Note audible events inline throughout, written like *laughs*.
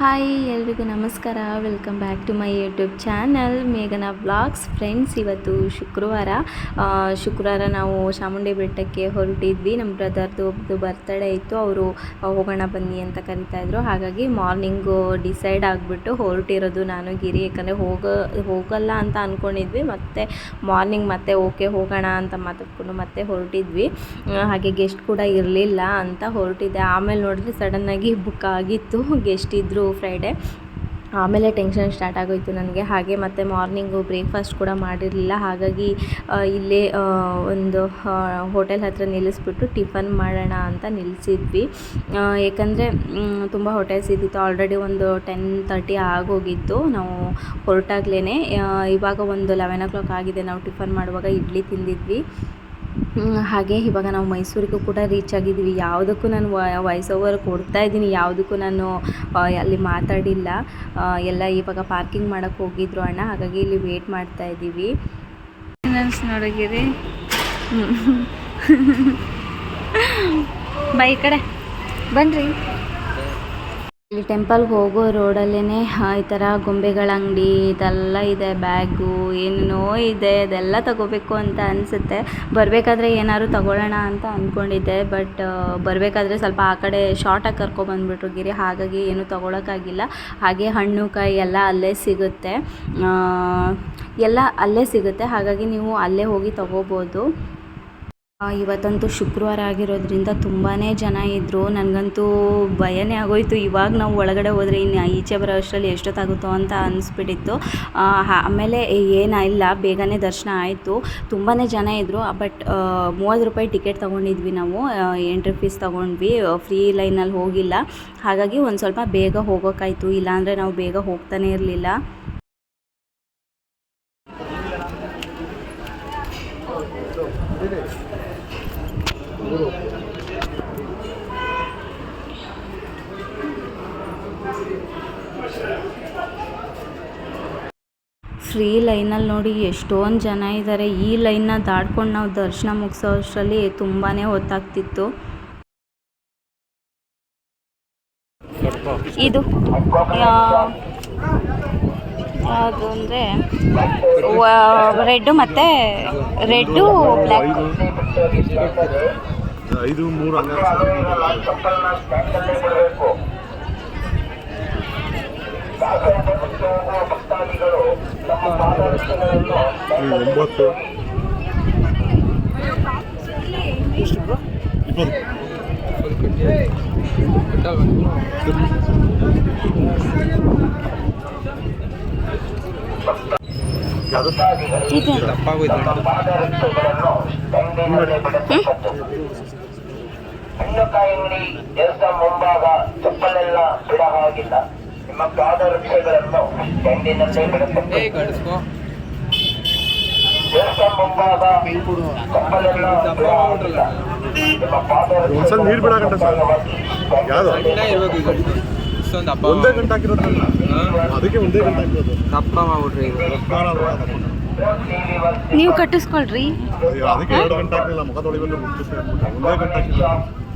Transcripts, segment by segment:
Hi, ಎಲ್ರಿಗೂ ನಮಸ್ಕಾರ. Welcome back to my YouTube channel ಮೇಘನ blogs friends ಇವತ್ತು ಶುಕ್ರವಾರ. ಶುಕ್ರವಾರ ನಾವು ಚಾಮುಂಡಿ ಬೆಟ್ಟಕ್ಕೆ ಹೊರಟಿದ್ವಿ. ನಮ್ಮ ಬ್ರದರ್ದು ಒಬ್ಬರು ಬರ್ತಡೇ ಇತ್ತು. ಅವರು ಹೋಗೋಣ ಬನ್ನಿ ಅಂತ ಕರಿತಾ ಇದ್ರು. ಹಾಗಾಗಿ ಮಾರ್ನಿಂಗು ಡಿಸೈಡ್ ಆಗಿಬಿಟ್ಟು ಹೊರಟಿರೋದು ನಾನು, ಗಿರಿ. ಯಾಕಂದರೆ ಹೋಗೋ, ಹೋಗಲ್ಲ ಅಂತ ಅಂದ್ಕೊಂಡಿದ್ವಿ ಮತ್ತು ಮಾರ್ನಿಂಗ್ ಮತ್ತೆ ಓಕೆ ಹೋಗೋಣ ಅಂತ ಮಾತಾಡ್ಕೊಂಡು ಮತ್ತೆ ಹೊರಟಿದ್ವಿ. ಹಾಗೆ ಗೆಸ್ಟ್ ಕೂಡ ಇರಲಿಲ್ಲ ಅಂತ ಹೊರಟಿದ್ದೆ. ಆಮೇಲೆ ನೋಡಿದ್ರೆ ಸಡನ್ನಾಗಿ ಬುಕ್ ಆಗಿತ್ತು. *laughs* ಗೆಸ್ಟ್ ಇದ್ದರು ಫ್ರೈಡೇ ಆಮೇಲೆ ಟೆನ್ಷನ್ ಸ್ಟಾರ್ಟ್ ಆಗೋಯ್ತು ನನಗೆ. ಹಾಗೆ ಮತ್ತು ಮಾರ್ನಿಂಗು ಬ್ರೇಕ್ಫಾಸ್ಟ್ ಕೂಡ ಮಾಡಿರಲಿಲ್ಲ. ಹಾಗಾಗಿ ಇಲ್ಲೇ ಒಂದು ಹೋಟೆಲ್ ಹತ್ರ ನಿಲ್ಲಿಸ್ಬಿಟ್ಟು ಟಿಫನ್ ಮಾಡೋಣ ಅಂತ ನಿಲ್ಲಿಸಿದ್ವಿ ಏಕೆಂದರೆ ತುಂಬ ಹೋಟೆಲ್ಸ್ ಇದ್ದಿತ್ತು. ಆಲ್ರೆಡಿ ಒಂದು ಟೆನ್ ತರ್ಟಿ ಆಗೋಗಿತ್ತು. ನಾವು ಹೊರಟಾಗ್ಲೇ ಇವಾಗ ಒಂದು ಲೆವೆನ್ ಓ ಕ್ಲಾಕ್ ಆಗಿದೆ. ನಾವು ಟಿಫನ್ ಮಾಡುವಾಗ ಇಡ್ಲಿ ತಿಂದಿದ್ವಿ. ಹಾಗೆ ಇವಾಗ ನಾವು ಮೈಸೂರಿಗೂ ಕೂಡ ರೀಚ್ ಆಗಿದ್ದೀವಿ. ಯಾವುದಕ್ಕೂ ನಾನು ವಾಯ್ಸ್ ಓವರ್ ಕೊಡ್ತಾ ಇದ್ದೀನಿ. ಯಾವುದಕ್ಕೂ ನಾನು ಅಲ್ಲಿ ಮಾತಾಡಿಲ್ಲ. ಎಲ್ಲ ಇವಾಗ ಪಾರ್ಕಿಂಗ್ ಮಾಡೋಕ್ಕೆ ಹೋಗಿದ್ರು ಅಣ್ಣ. ಹಾಗಾಗಿ ಇಲ್ಲಿ ವೇಟ್ ಮಾಡ್ತಾ ಇದ್ದೀವಿ. ನೋಡಗಿರಿ. ಬೈ ಈ ಕಡೆ. ಬನ್ನಿರಿ ಇಲ್ಲಿ ಟೆಂಪಲ್ಗೆ ಹೋಗೋ ರೋಡಲ್ಲೇ ಈ ಥರ ಗೊಂಬೆಗಳ ಅಂಗಡಿ, ಇದೆಲ್ಲ ಇದೆ ಬ್ಯಾಗು ಏನೇನೋ ಇದೆ, ಅದೆಲ್ಲ ತಗೋಬೇಕು ಅಂತ ಅನಿಸುತ್ತೆ. ಬರಬೇಕಾದ್ರೆ ಏನಾದ್ರು ತಗೊಳ್ಳೋಣ ಅಂತ ಅಂದ್ಕೊಂಡಿದ್ದೆ ಬಟ್ ಬರಬೇಕಾದ್ರೆ ಸ್ವಲ್ಪ ಆ ಕಡೆ ಶಾರ್ಟಾಗಿ ಕರ್ಕೊಬಂದ್ಬಿಟ್ರು ಗಿರಿ, ಹಾಗಾಗಿ ಏನು ತಗೊಳಕ್ಕಾಗಿಲ್ಲ. ಹಾಗೆ ಹಣ್ಣು, ಕಾಯಿ ಎಲ್ಲ ಅಲ್ಲೇ ಸಿಗುತ್ತೆ. ಎಲ್ಲ ಅಲ್ಲೇ ಸಿಗುತ್ತೆ, ಹಾಗಾಗಿ ನೀವು ಅಲ್ಲೇ ಹೋಗಿ ತಗೋಬೋದು. ಇವತ್ತಂತೂ ಶುಕ್ರವಾರ ಆಗಿರೋದ್ರಿಂದ ತುಂಬಾ ಜನ ಇದ್ದರು ನನಗಂತೂ ಭಯನೇ ಆಗೋಯ್ತು. ಇವಾಗ ನಾವು ಒಳಗಡೆ ಹೋದರೆ ಇನ್ನು ಈಚೆ ಬರೋ ಅಷ್ಟರಲ್ಲಿ ಎಷ್ಟೊತ್ತಾಗುತ್ತೋ ಅಂತ ಅನಿಸ್ಬಿಟ್ಟಿತ್ತು. ಆಮೇಲೆ ಏನಿಲ್ಲ ಬೇಗನೆ ದರ್ಶನ ಆಯಿತು. ತುಂಬಾ ಜನ ಇದ್ದರು ಬಟ್ ಮೂವತ್ತು ರೂಪಾಯಿ ಟಿಕೆಟ್ ತೊಗೊಂಡಿದ್ವಿ ನಾವು. ಎಂಟ್ರಿ ಫೀಸ್ ತೊಗೊಂಡ್ವಿ. ಫ್ರೀ ಲೈನಲ್ಲಿ ಹೋಗಿಲ್ಲ. ಹಾಗಾಗಿ ಒಂದು ಸ್ವಲ್ಪ ಬೇಗ ಹೋಗೋಕ್ಕಾಯ್ತು ಇಲ್ಲಾಂದರೆ ನಾವು ಬೇಗ ಹೋಗ್ತಾನೆ ಇರಲಿಲ್ಲ. ಫ್ರೀ ಲೈನಲ್ಲಿ ನೋಡಿ ಎಷ್ಟೊಂದು ಜನ ಇದ್ದಾರೆ ಈ ಲೈನ್ನ ದಾಟ್ಕೊಂಡು ನಾವು ದರ್ಶನ ಮುಗಿಸೋ ಅಷ್ಟರಲ್ಲಿ ತುಂಬಾ ಹೊತ್ತಾಗ್ತಿತ್ತು. ಇದು ಯಾವುದು ಅಂದರೆ ರೆಡ್ಡು ಮತ್ತು ರೆಡ್ಡು ಬ್ಲ್ಯಾಕ್. ಐದು ಮೂರು ಒಂಬತ್ತು ಹಣ್ಣುಕಾಯಿ ಅಂಗಡಿ ದೇವಸ್ಥಾನ ಮುಂಭಾಗ ಚಪ್ಪಲೆಲ್ಲ ಬಿಡ ಹಾಗಿಲ್ಲ ನಿಮ್ಮ ಪಾದರಕ್ಷೆಗಳನ್ನು ಟೆಂಡಿನಲ್ಲೇ ಬಿಡುತ್ತೇವೆ ದೇವಸ್ಥಾನ ಮುಂಭಾಗ ಚಪ್ಪಲೆಲ್ಲ ಬಿಡ ಹಾಗಿಲ್ಲ ನಿಮ್ಮ ಪಾದರಕ್ಷೆಗಳನ್ನು ಒಂದ್ಸಲ ನೀರು ಬಿಡಾಕಂಟ ಸರ್. ಯಾವುದು? ಇರ್ಬೇಕು ಈಗ ಇಷ್ಟೊಂದು ಹಬ್ಬ ಒಂದೇ ಗಂಟೆ ಹಾಕಿರೋದಲ್ಲ ಅದಕ್ಕೆ ಒಂದೇ ಗಂಟೆ ಹಾಕಿರೋದು. ಮಾಡ್ಬಿಟ್ರಿ ನೀವು ಕಟ್ಟಿಸ್ಕೊಳ್ರಿ. ಅದಕ್ಕೆ ಎರಡು ಗಂಟೆ ಹಾಕಿಲ್ಲ ಮುಖ ತೊಳಿಬೇಕು ಒಂದೇ ಗಂಟೆ ಹಾಕಿಲ್ಲ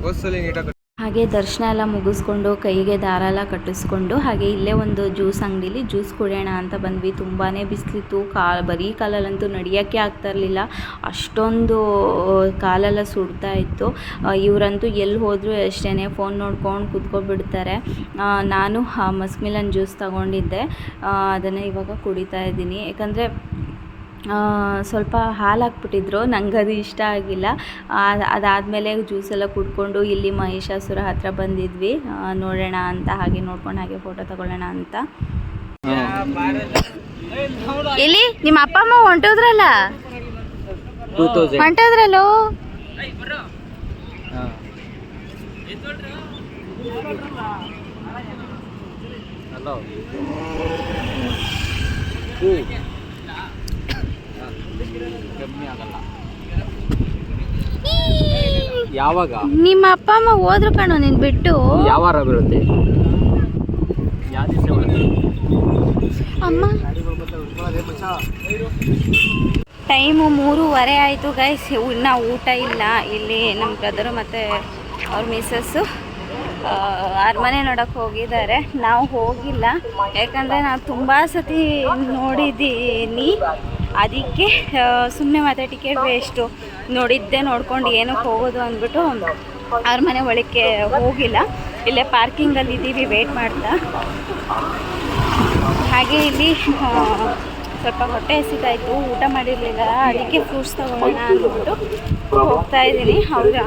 ಹೋದ್ಸಲಿ ನೀಟಾಗಿ ಹಾಗೆ ದರ್ಶನ ಎಲ್ಲ ಮುಗಿಸ್ಕೊಂಡು ಕೈಗೆ ದಾರ ಎಲ್ಲ ಕಟ್ಟಿಸ್ಕೊಂಡು ಹಾಗೆ ಇಲ್ಲೇ ಒಂದು ಜ್ಯೂಸ್ ಅಂಗಡಿಲಿ ಜ್ಯೂಸ್ ಕುಡಿಯೋಣ ಅಂತ ಬಂದ್ವಿ. ತುಂಬಾ ಬಿಸಿಲಿತ್ತು. ಕಾ ಬರೀ ಕಾಲಲ್ಲಂತೂ ನಡೆಯೋಕ್ಕೆ ಆಗ್ತಾ ಇರಲಿಲ್ಲ. ಅಷ್ಟೊಂದು ಕಾಲೆಲ್ಲ ಸುಡ್ತಾ ಇತ್ತು. ಇವರಂತೂ ಎಲ್ಲಿ ಹೋದರೂ ಅಷ್ಟೇ ಫೋನ್ ನೋಡ್ಕೊಂಡು ಕೂತ್ಕೊಬಿಡ್ತಾರೆ ನಾನು ಮಸ್ಮಿಲನ್ ಜ್ಯೂಸ್ ತಗೊಂಡಿದ್ದೆ. ಅದನ್ನು ಇವಾಗ ಕುಡಿತಾ ಇದ್ದೀನಿ. ಯಾಕಂದರೆ ಸ್ವಲ್ಪ ಹಾಲು ಹಾಕ್ಬಿಟ್ಟಿದ್ರು ನಂಗೆ ಅದು ಇಷ್ಟ ಆಗಿಲ್ಲ. ಅದಾದಮೇಲೆ ಜ್ಯೂಸ್ ಎಲ್ಲ ಕುಡ್ಕೊಂಡು ಇಲ್ಲಿ ಮಹಿಷಾಸುರ ಹತ್ರ ಬಂದಿದ್ವಿ. ನೋಡೋಣ ಅಂತ, ಹಾಗೆ ನೋಡ್ಕೊಂಡು ಹಾಗೆ ಫೋಟೋ ತಗೊಳ್ಳೋಣ ಅಂತ. ಇಲ್ಲಿ ನಿಮ್ಮ ಅಪ್ಪ ಅಮ್ಮ ಹೊಂಟೋದ್ರಲ್ಲ? ಹೊಂಟೋದ್ರಲ್ಲೋ? ಹಲೋ. ಕಮ್ಮಿ ಆಗಲ್ಲ. ಯಾವಾಗ? ನಿಮ್ಮ ಅಪ್ಪ ಅಮ್ಮ ಹೋದ್ರು ಕಣೋ ನೀನು ಬಿಟ್ಟು. ಯಾವಾರ ಬರುತ್ತೆ? ಯಾವ ದಿವಸ ಬರುತ್ತೆ? ಅಮ್ಮ. ಟೈಮು ಮೂರುವರೆ ಆಯಿತು ಗೈಸ್ ಇನ್ನ ಊಟ ಇಲ್ಲ. ಇಲ್ಲಿ ನಮ್ಮ ಬ್ರದರು ಮತ್ತು ಅವ್ರ ಮಿಸ್ಸಸ್ಸು ಅರಮನೆ ನೋಡೋಕೆ ಹೋಗಿದ್ದಾರೆ. ನಾವು ಹೋಗಿಲ್ಲ. ಯಾಕಂದರೆ ನಾವು ತುಂಬ ಸತಿ ನೋಡಿದ್ದೀನಿ. ಅದಕ್ಕೆ ಸುಮ್ಮನೆ ಮತ್ತೆ ಟಿಕೆಟ್ ವೇಸ್ಟು ನೋಡಿದ್ದೆ ನೋಡ್ಕೊಂಡು ಏನಕ್ಕೆ ಹೋಗೋದು ಅಂದ್ಬಿಟ್ಟು ಅವ್ರ ಅರಮನೆ ಒಳಕ್ಕೆ ಹೋಗಿಲ್ಲ. ಇಲ್ಲೇ ಪಾರ್ಕಿಂಗಲ್ಲಿ ಇದ್ದೀವಿ ವೇಟ್ ಮಾಡ್ತಾ. ಹಾಗೆ ಇಲ್ಲಿ ಸ್ವಲ್ಪ ಹೊಟ್ಟೆ ಹಸಿತಾಯಿತು ಊಟ ಮಾಡಿರಲಿಲ್ಲ. ಅದಕ್ಕೆ ಫ್ರೂಟ್ಸ್ ತೊಗೊಳ್ಳೋಣ ಅಂದ್ಬಿಟ್ಟು ಹೋಗ್ತಾ ಇದ್ದೀನಿ. ಅವರ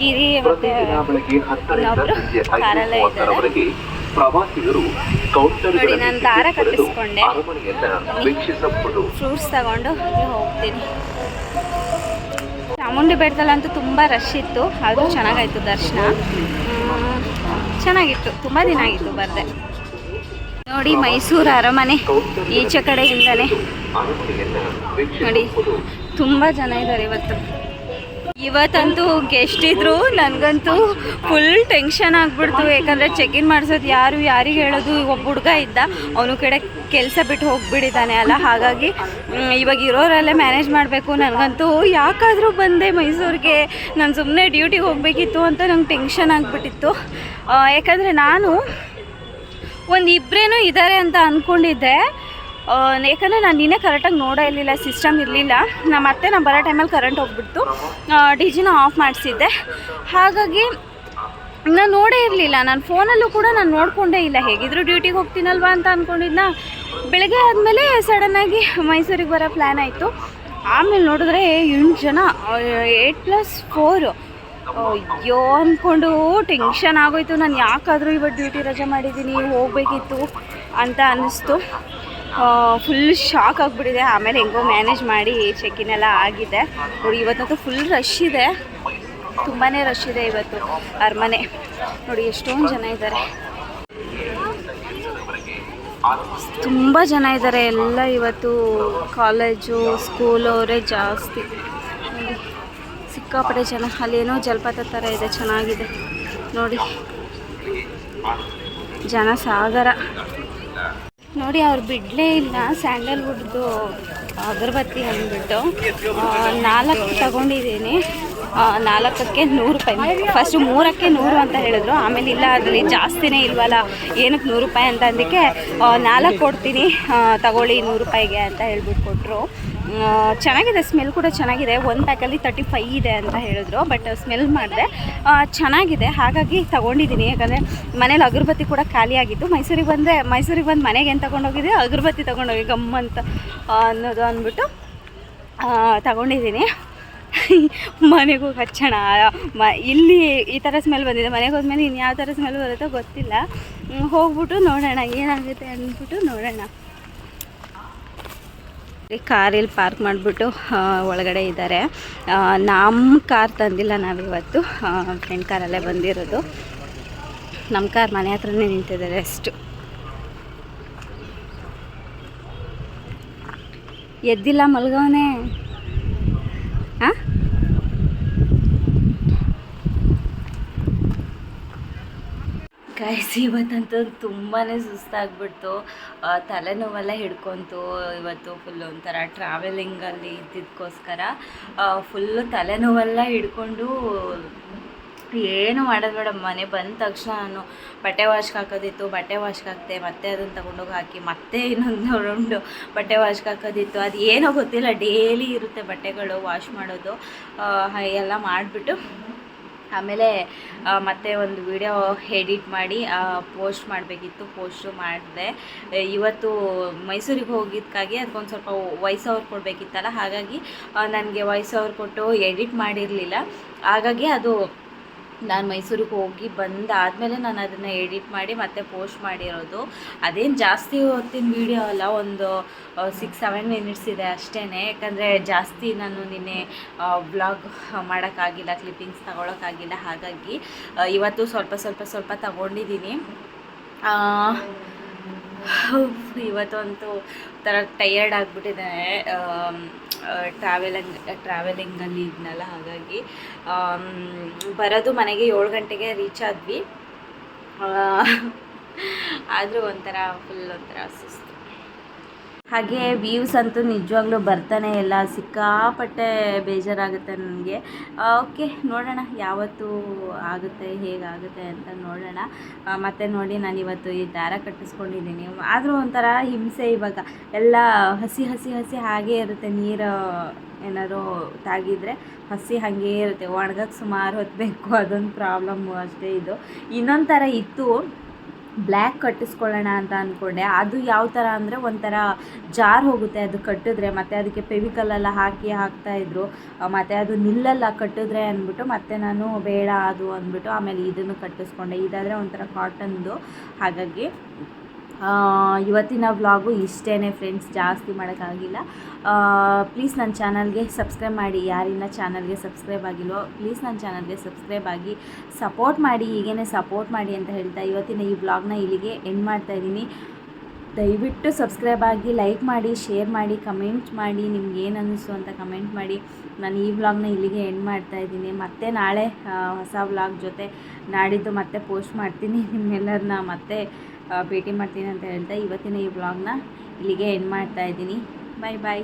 ಗಿರಿ ಮತ್ತು ಇನ್ನೊಬ್ಬರು ಕಾರೆಲ್ಲ ಇದ್ದಾರೆ. ಪ್ರವಾಸಿಗರು ನೋಡಿ, ನಾನು ದಾರ ಕಟ್ಟಿಸ್ಕೊಂಡೆ. ಫ್ರೂಟ್ಸ್ ತಗೊಂಡು ಹೋಗ್ತೀನಿ. ಚಾಮುಂಡಿ ಬೆಟ್ಟದಲ್ಲಂತೂ ತುಂಬ ರಶ್ ಇತ್ತು ಅದು ಚೆನ್ನಾಗಾಯ್ತು ದರ್ಶನ. ಚೆನ್ನಾಗಿತ್ತು ತುಂಬ ದಿನ ಆಗಿತ್ತು ಬರ್ದೆ. ನೋಡಿ ಮೈಸೂರು ಅರಮನೆ ಈಚೆ ಕಡೆಯಿಂದಲೇ ನೋಡಿ ತುಂಬ ಜನ ಇದ್ದಾರೆ ಇವತ್ತು. ಇವತ್ತಂತೂ ಗೆಸ್ಟ್ ಇದ್ರು, ನನಗಂತೂ ಫುಲ್ ಟೆನ್ಷನ್ ಆಗ್ಬಿಡ್ತು. ಯಾಕಂದರೆ ಚೆಕ್ ಇನ್ ಮಾಡಿಸೋದು ಯಾರು, ಯಾರಿಗೆ ಹೇಳೋದು, ಒಬ್ಬ ಹುಡುಗ ಇದ್ದ, ಅವನು ಕಡೆ ಕೆಲಸ ಬಿಟ್ಟು ಹೋಗಿಬಿಟ್ಟಿದ್ದಾನೆ ಅಲ್ಲ. ಹಾಗಾಗಿ ಇವಾಗ ಇರೋರಲ್ಲೇ ಮ್ಯಾನೇಜ್ ಮಾಡಬೇಕು. ನನಗಂತೂ ಯಾಕಾದರೂ ಬಂದೆ ಮೈಸೂರಿಗೆ. ನಾನು ಸುಮ್ಮನೆ ಡ್ಯೂಟಿಗೆ ಹೋಗಬೇಕಿತ್ತು ಅಂತ ನಂಗೆ ಟೆನ್ಷನ್ ಆಗಿಬಿಟ್ಟಿತ್ತು. ಯಾಕಂದರೆ ನಾನು ಒಂದು ಇಬ್ಬರೇನೂ ಇದ್ದಾರೆ ಅಂತ ಅಂದ್ಕೊಂಡಿದ್ದೆ ಯಾಕಂದರೆ ನಾನು ನಿನ್ನೆ ಕರೆಕ್ಟಾಗಿ ನೋಡೋ ಇರಲಿಲ್ಲ ಸಿಸ್ಟಮ್ ಇರಲಿಲ್ಲ. ನಮ್ಮ ಮತ್ತೆ ನಾನು ಬರೋ ಟೈಮಲ್ಲಿ ಕರೆಂಟ್ ಹೋಗ್ಬಿಡ್ತು. ಡಿ ಜಿನ ಆಫ್ ಮಾಡಿಸಿದ್ದೆ. ಹಾಗಾಗಿ ನಾನು ನೋಡೇ ಇರಲಿಲ್ಲ. ನಾನು ಫೋನಲ್ಲೂ ಕೂಡ ನಾನು ನೋಡಿಕೊಂಡೇ ಇಲ್ಲ. ಹೇಗಿದ್ರು ಡ್ಯೂಟಿಗೆ ಹೋಗ್ತೀನಲ್ವಾ ಅಂತ ಅಂದ್ಕೊಂಡಿದ್ನ ಬೆಳಗ್ಗೆ ಆದಮೇಲೆ ಸಡನ್ನಾಗಿ ಮೈಸೂರಿಗೆ ಬರೋ ಪ್ಲ್ಯಾನ್ ಆಯಿತು. ಆಮೇಲೆ ನೋಡಿದ್ರೆ ಎಂಟು ಜನ ಏಯ್ಟ್ ಪ್ಲಸ್ ಫೋರು ಅಯ್ಯೋ ಅಂದ್ಕೊಂಡು ಟೆನ್ಷನ್ ಆಗೋಯ್ತು. ನಾನು ಯಾಕಾದರೂ ಇವತ್ತು ಡ್ಯೂಟಿ ರಜೆ ಮಾಡಿದ್ದೀನಿ, ಹೋಗಬೇಕಿತ್ತು ಅಂತ ಅನ್ನಿಸ್ತು ಫುಲ್ ಶಾಕ್ ಆಗಿಬಿಟ್ಟಿದೆ. ಆಮೇಲೆ ಹೆಂಗೋ ಮ್ಯಾನೇಜ್ ಮಾಡಿ ಚೆಕ್ಕಿನ್ ಎಲ್ಲ ಆಗಿದೆ. ನೋಡಿ, ಇವತ್ತಂತೂ ಫುಲ್ ರಶ್ ಇದೆ. ತುಂಬಾ ರಶ್ ಇದೆ ಇವತ್ತು ಅರಮನೆ. ನೋಡಿ, ಎಷ್ಟೊಂದು ಜನ ಇದ್ದಾರೆ. ತುಂಬ ಜನ ಇದ್ದಾರೆ. ಎಲ್ಲ ಇವತ್ತು ಕಾಲೇಜು ಸ್ಕೂಲ್ ಅವರೇ ಜಾಸ್ತಿ. ಸಿಕ್ಕಾಪಟ್ಟೆ ಜನ. ಅಲ್ಲೇನೋ ಜಲಪಾತ ಥರ ಇದೆ. ಚೆನ್ನಾಗಿದೆ. ನೋಡಿ, ಜನ ಸಾಗರ. ನೋಡಿ, ಅವ್ರು ಬಿಡಲೇ ಇಲ್ಲ. ಸ್ಯಾಂಡಲ್ವುಡ್ದು ಅಗರಬತ್ತಿ ಅಂದ್ಬಿಟ್ಟು ನಾಲ್ಕು ತಗೊಂಡಿದ್ದೀನಿ. ನಾಲ್ಕಕ್ಕೆ ನೂರು ರೂಪಾಯಿ. ಫಸ್ಟು ಮೂರಕ್ಕೆ ನೂರು ಅಂತ ಹೇಳಿದ್ರು. ಆಮೇಲೆ ಇಲ್ಲ, ಅದರಲ್ಲಿ ಜಾಸ್ತಿನೇ ಇಲ್ವಲ್ಲ, ಏನಕ್ಕೆ ನೂರು ರೂಪಾಯಿ ಅಂತ ಅಂದಕ್ಕೆ ನಾಲ್ಕು ಕೊಡ್ತೀನಿ ತಗೊಳ್ಳಿ ನೂರು ರೂಪಾಯಿಗೆ ಅಂತ ಹೇಳ್ಬಿಟ್ಟು ಕೊಟ್ಟರು ಚೆನ್ನಾಗಿದೆ ಸ್ಮೆಲ್ ಕೂಡ ಚೆನ್ನಾಗಿದೆ. ಒಂದು ಪ್ಯಾಕಲ್ಲಿ ತರ್ಟಿ ಫೈವ್ ಇದೆ ಅಂತ ಹೇಳಿದ್ರು ಬಟ್ ಸ್ಮೆಲ್ ಮಾಡಿದೆ. ಚೆನ್ನಾಗಿದೆ, ಹಾಗಾಗಿ ತಗೊಂಡಿದ್ದೀನಿ. ಯಾಕಂದರೆ ಮನೇಲಿ ಅಗರಬತ್ತಿ ಕೂಡ ಖಾಲಿಯಾಗಿತ್ತು ಮೈಸೂರಿಗೆ ಬಂದರೆ, ಮೈಸೂರಿಗೆ ಬಂದು ಮನೆಗೆ ಏನು ತೊಗೊಂಡೋಗಿದ್ದೆ? ಅಗರಬತ್ತಿ ತೊಗೊಂಡೋಗಿ, ಗಮ್ ಅಂತ ಅನ್ನೋದು ಅಂದ್ಬಿಟ್ಟು ತಗೊಂಡಿದ್ದೀನಿ. *laughs* ಮನೆಗೂ ಹಚ್ಚೋಣ. ಮ, ಇಲ್ಲಿ ಈ ಥರ ಸ್ಮೆಲ್ ಬಂದಿದೆ. ಮನೆಗೆ ಹೋದ್ಮೇಲೆ ಇನ್ನು ಯಾವ ಥರ ಸ್ಮೆಲ್ ಬರುತ್ತೋ ಗೊತ್ತಿಲ್ಲ. ಹೋಗ್ಬಿಟ್ಟು ನೋಡೋಣ, ಏನಾಗುತ್ತೆ ಅಂದ್ಬಿಟ್ಟು ನೋಡೋಣ. ಕಾರಲ್ಲಿ ಪಾರ್ಕ್ ಮಾಡಿಬಿಟ್ಟು ಒಳಗಡೆ ಇದ್ದಾರೆ. ನಮ್ಮ ಕಾರ್ ತಂದಿಲ್ಲ ನಾವಿವತ್ತು. ಫ್ರೆಂಡ್ ಕಾರಲ್ಲೇ ಬಂದಿರೋದು. ನಮ್ಮ ಕಾರ್ ಮನೆ ಹತ್ರನೇ ನಿಂತಿದ್ದಾರೆ ಅಷ್ಟು. ಎದ್ದಿಲ್ಲ ಮಲ್ಗವನೇ. ಗೈಸ್ ಇವತ್ತಂತೂ ತುಂಬಾ ಸುಸ್ತಾಗ್ಬಿಡ್ತು. ತಲೆನೋವೆಲ್ಲ ಹಿಡ್ಕೊತು. ಇವತ್ತು ಫುಲ್ ಒಂಥರ ಟ್ರಾವೆಲಿಂಗಲ್ಲಿ ಇದ್ದಿದ್ದಕ್ಕೋಸ್ಕರ ಫುಲ್ಲು ತಲೆನೋವೆಲ್ಲ ಹಿಡ್ಕೊಂಡು ಏನು ಮಾಡೋದು ಮೇಡಮ್ ಮನೆ ಬಂದ ತಕ್ಷಣ ನಾನು ಬಟ್ಟೆ ವಾಶ್ಗೆ ಹಾಕೋದಿತ್ತು, ಬಟ್ಟೆ ವಾಶ್ಗೆ ಹಾಕ್ತೆ ಮತ್ತೆ ಅದನ್ನು ತಗೊಂಡೋಗಿ ಹಾಕಿ, ಮತ್ತೆ ಇನ್ನೊಂದು ರೌಂಡು ಬಟ್ಟೆ ವಾಶ್ಗೆ ಹಾಕೋದಿತ್ತು. ಅದು ಏನೋ ಗೊತ್ತಿಲ್ಲ. ಡೇಲಿ ಇರುತ್ತೆ ಬಟ್ಟೆಗಳು ವಾಶ್ ಮಾಡೋದು. ಎಲ್ಲ ಮಾಡಿಬಿಟ್ಟು ಆಮೇಲೆ ಮತ್ತೆ ಒಂದು ವಿಡಿಯೋ ಎಡಿಟ್ ಮಾಡಿ ಪೋಸ್ಟ್ ಮಾಡಬೇಕಿತ್ತು ಪೋಸ್ಟು ಮಾಡಿದೆ. ಇವತ್ತು ಮೈಸೂರಿಗೆ ಹೋಗಿದ್ದಕ್ಕಾಗಿ ಅದಕ್ಕೊಂದು ಸ್ವಲ್ಪ ವಾಯ್ಸ್ ಓವರ್ ಕೊಡಬೇಕಿತ್ತಲ್ಲ, ಹಾಗಾಗಿ ನನಗೆ ವಾಯ್ಸ್ ಓವರ್ ಕೊಟ್ಟು ಎಡಿಟ್ ಮಾಡಿರಲಿಲ್ಲ. ಹಾಗಾಗಿ ಅದು ನಾನು ಮೈಸೂರಿಗೆ ಹೋಗಿ ಬಂದಾದಮೇಲೆ ನಾನು ಅದನ್ನು ಎಡಿಟ್ ಮಾಡಿ ಮತ್ತೆ ಪೋಸ್ಟ್ ಮಾಡಿರೋದು. ಅದೇನು ಜಾಸ್ತಿ ಹೊತ್ತಿನ ವೀಡಿಯೋ ಅಲ್ಲ, ಒಂದು ಸಿಕ್ಸ್ ಸೆವೆನ್ ಮಿನಿಟ್ಸ್ ಇದೆ ಅಷ್ಟೇ ಯಾಕಂದರೆ ಜಾಸ್ತಿ ನಾನು ನಿನ್ನೆ ಬ್ಲಾಗ್ ಮಾಡೋಕ್ಕಾಗಿಲ್ಲ ಕ್ಲಿಪ್ಪಿಂಗ್ಸ್ ತಗೊಳಕ್ಕಾಗಿಲ್ಲ, ಹಾಗಾಗಿ ಇವತ್ತು ಸ್ವಲ್ಪ ಸ್ವಲ್ಪ ಸ್ವಲ್ಪ ತಗೊಂಡಿದ್ದೀನಿ. ಇವತ್ತಂತೂ ಒಂಥರ ಟಯರ್ಡ್ ಆಗಿಬಿಟ್ಟಿದೆ. ಟ್ರಾವೆಲಿಂಗ್ ಟ್ರಾವೆಲಿಂಗಲ್ಲಿ ಇದ್ನಲ್ಲ, ಹಾಗಾಗಿ ಬರೋದು ಮನೆಗೆ ಏಳು ಗಂಟೆಗೆ ರೀಚ್ ಆದ್ವಿ. ಆದರೂ ಒಂಥರ ಫುಲ್ ಒಂಥರ ಸುಸ್ತು. ಹಾಗೆ ವ್ಯೂಸ್ ಅಂತೂ ನಿಜವಾಗ್ಲೂ ಬರ್ತಾನೆ ಇಲ್ಲ. ಸಿಕ್ಕಾಪಟ್ಟೆ ಬೇಜಾರಾಗುತ್ತೆ ನನಗೆ. ಓಕೆ ನೋಡೋಣ ಯಾವತ್ತು ಆಗುತ್ತೆ, ಹೇಗಾಗುತ್ತೆ ಅಂತ ನೋಡೋಣ. ಮತ್ತು ನೋಡಿ ನಾನು ಇವತ್ತು ಈ ದಾರ ಕಟ್ಟಿಸ್ಕೊಂಡಿದ್ದೀನಿ. ಆದರೂ ಒಂಥರ ಹಿಂಸೆ ಇವಾಗ. ಎಲ್ಲ ಹಸಿ ಹಸಿ ಹಸಿ ಹಾಗೇ ಇರುತ್ತೆ. ನೀರು ಏನಾದ್ರು ತಾಗಿದ್ರೆ ಹಸಿ ಹಾಗೇ ಇರುತ್ತೆ. ಒಣಗಕ್ಕೆ ಸುಮಾರು ಹೊತ್ತು ಬೇಕು ಅದೊಂದು ಪ್ರಾಬ್ಲಮ್ಮು ಅಷ್ಟೇ ಇದು. ಇನ್ನೊಂದು ಥರ ಇತ್ತು. ಬ್ಲ್ಯಾಕ್ ಕಟ್ಟಿಸ್ಕೊಳ್ಳೋಣ ಅಂತ ಅಂದ್ಕೊಂಡೆ ಅದು ಯಾವ ಥರ ಅಂದರೆ ಒಂಥರ ಜಾರ್ ಹೋಗುತ್ತೆ ಅದು ಕಟ್ಟಿದ್ರೆ, ಮತ್ತು ಅದಕ್ಕೆ ಪೆವಿಕಲ್ಲೆಲ್ಲ ಹಾಕಿ ಹಾಕ್ತಾಯಿದ್ರು ಮತ್ತು ಅದು ನಿಲ್ಲಲ್ಲ, ಕಟ್ಟಿದ್ರೆ ಅಂದ್ಬಿಟ್ಟು ಮತ್ತೆ ನಾನು ಬೇಡ ಅದು ಅಂದ್ಬಿಟ್ಟು ಆಮೇಲೆ ಇದನ್ನು ಕಟ್ಟಿಸ್ಕೊಂಡೆ. ಇದಾದರೆ ಒಂಥರ ಕಾಟನ್ದು ಹಾಗಾಗಿ ಇವತ್ತಿನ ವ್ಲಾಗು ಇಷ್ಟೇ ಫ್ರೆಂಡ್ಸ್, ಜಾಸ್ತಿ ಮಾಡೋಕ್ಕಾಗಿಲ್ಲ. ಪ್ಲೀಸ್ ನನ್ನ ಚಾನಲ್ಗೆ ಸಬ್ಸ್ಕ್ರೈಬ್ ಮಾಡಿ. ಯಾರಿನ್ನ ಚಾನಲ್ಗೆ ಸಬ್ಸ್ಕ್ರೈಬ್ ಆಗಿಲ್ವೋ, ಪ್ಲೀಸ್ ನನ್ನ ಚಾನಲ್ಗೆ ಸಬ್ಸ್ಕ್ರೈಬ್ ಆಗಿ ಸಪೋರ್ಟ್ ಮಾಡಿ. ಹೀಗೇ ಸಪೋರ್ಟ್ ಮಾಡಿ ಅಂತ ಹೇಳ್ತಾ ಇವತ್ತಿನ ಈ ವ್ಲಾಗ್ನ ಇಲ್ಲಿಗೆ ಎಂಡ್ ಮಾಡ್ತಾ ಇದ್ದೀನಿ. ದಯವಿಟ್ಟು ಸಬ್ಸ್ಕ್ರೈಬ್ ಆಗಿ ಲೈಕ್ ಮಾಡಿ, ಶೇರ್ ಮಾಡಿ, ಕಮೆಂಟ್ ಮಾಡಿ, ನಿಮ್ಗೆ ಏನು ಅನ್ನಿಸ್ತು ಅಂತ ಕಮೆಂಟ್ ಮಾಡಿ. ನಾನು ಈ ವ್ಲಾಗ್ನ ಇಲ್ಲಿಗೆ ಎಂಡ್ ಮಾಡ್ತಾ ಇದ್ದೀನಿ. ಮತ್ತೆ ನಾಳೆ ಹೊಸ ವ್ಲಾಗ್ ಜೊತೆ ನಾಡಿದ್ದು ಮತ್ತೆ ಪೋಸ್ಟ್ ಮಾಡ್ತೀನಿ ನಿಮ್ಮೆಲ್ಲರನ್ನ. ಮತ್ತೆ ಭೇಟಿ ಮಾಡ್ತೀನಿ ಅಂತ ಹೇಳ್ತಾ ಇವತ್ತಿನ ಈ ವ್ಲಾಗ್ನ ಇಲ್ಲಿಗೆ ಎಂಡ್ ಮಾಡ್ತಾ ಇದ್ದೀನಿ. ಬಾಯ್ ಬಾಯ್